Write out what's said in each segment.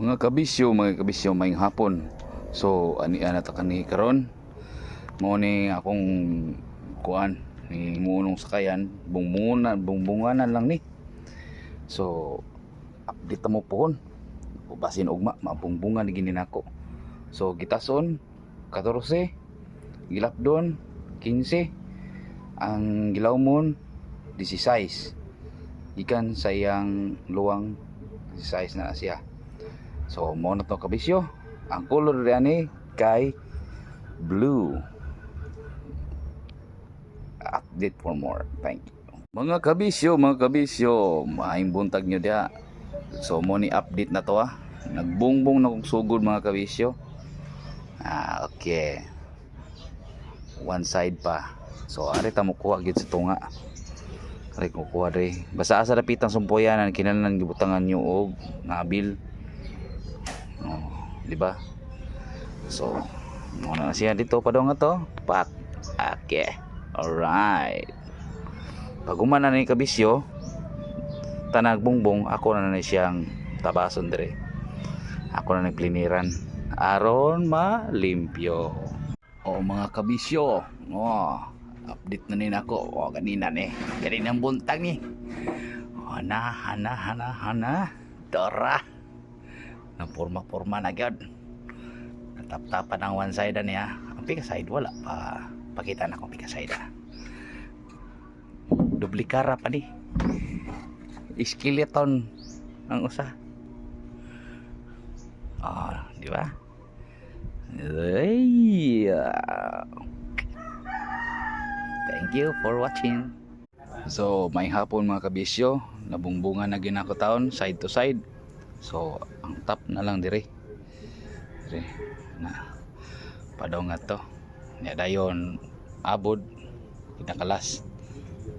Mga kabisyo, mga kabisyo, may hapon. So, ani ana ta kani karon. Mo ni akong kuan ni munong sakayan, bungbungan, bungbunganan lang ni. So, update mo pohon. Basin ugma, mabungbungan ni gini nako. So, gitason 14, gilapdon 15, ang gilawmon 16. Ikan sayang luwang 16 na, na siya. So, mo na to kabisyo. Ang color ni kay blue. Update for more. Thank you. Mga kabisyo, mga kabisyo, maayong buntag nyo dia. So, mo ni update na to ah. Nagbungbong na kong sugod mga kabisyo. Ah, okay. One side pa. So, ari ta mo kuha gid sa tunga. Ari ko kuha dre. Basta asa dapitang sumpoyanan kinahanglan gibutangan nyo og nabil. Oh, di ba? So, muna na siya dito pa daw nga. Pak. Okay. Alright. Pag umana na yung kabisyo, tanag bungbong, ako na na siyang tabason dire. Ako na nagpliniran. Aron malimpyo. O mga kabisyo, oh, update na nin ako. O kanina ni, kanina ang buntag ni. O na, hana, hana, hana. Dora. Na forma-forma na gyud. Natap-tapan ang one side niya. Ang pika side wala pa. Pakita na kung pika side. ah. Duplikara pa ni. Skeleton ang usa. Ah, di ba? Ay, ah. Thank you for watching. So, may hapon mga kabisyo, nabungbungan na ginako taon side to side. So, ang top na lang dire. Dire na padaw nga to. Nya dayon abod pinakalas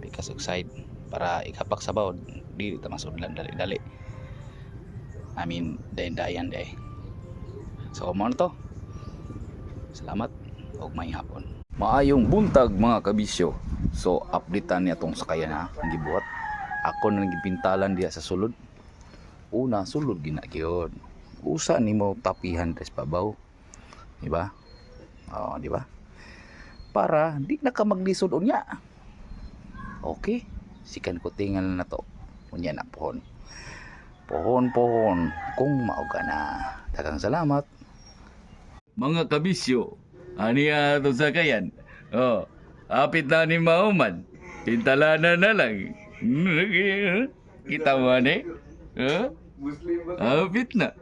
pikas og side para ikapak sa bawod di ta masudlan dali-dali. I mean, dayan-dayan day. So, mo to. Salamat og may hapon. Maayong buntag mga kabisyo. So, updatean niya tong sakayan ha. Ang gibuhat. Ako na nagipintalan diya sa sulod. Una, sulod gina gyud. Usa ni mo tapihan des pabaw. Di ba? Oh, di ba? Para di na ka maglisod unya. Okay. Sikan ko tingal na to. Unya na pohon. Pohon, pohon. Kung mauga na. Dagang salamat. Mga kabisyo, ani ato sa kayan. Oh, apit na ni Mauman. Pintalanan na lang. Kita mo ni? Oh, apit na.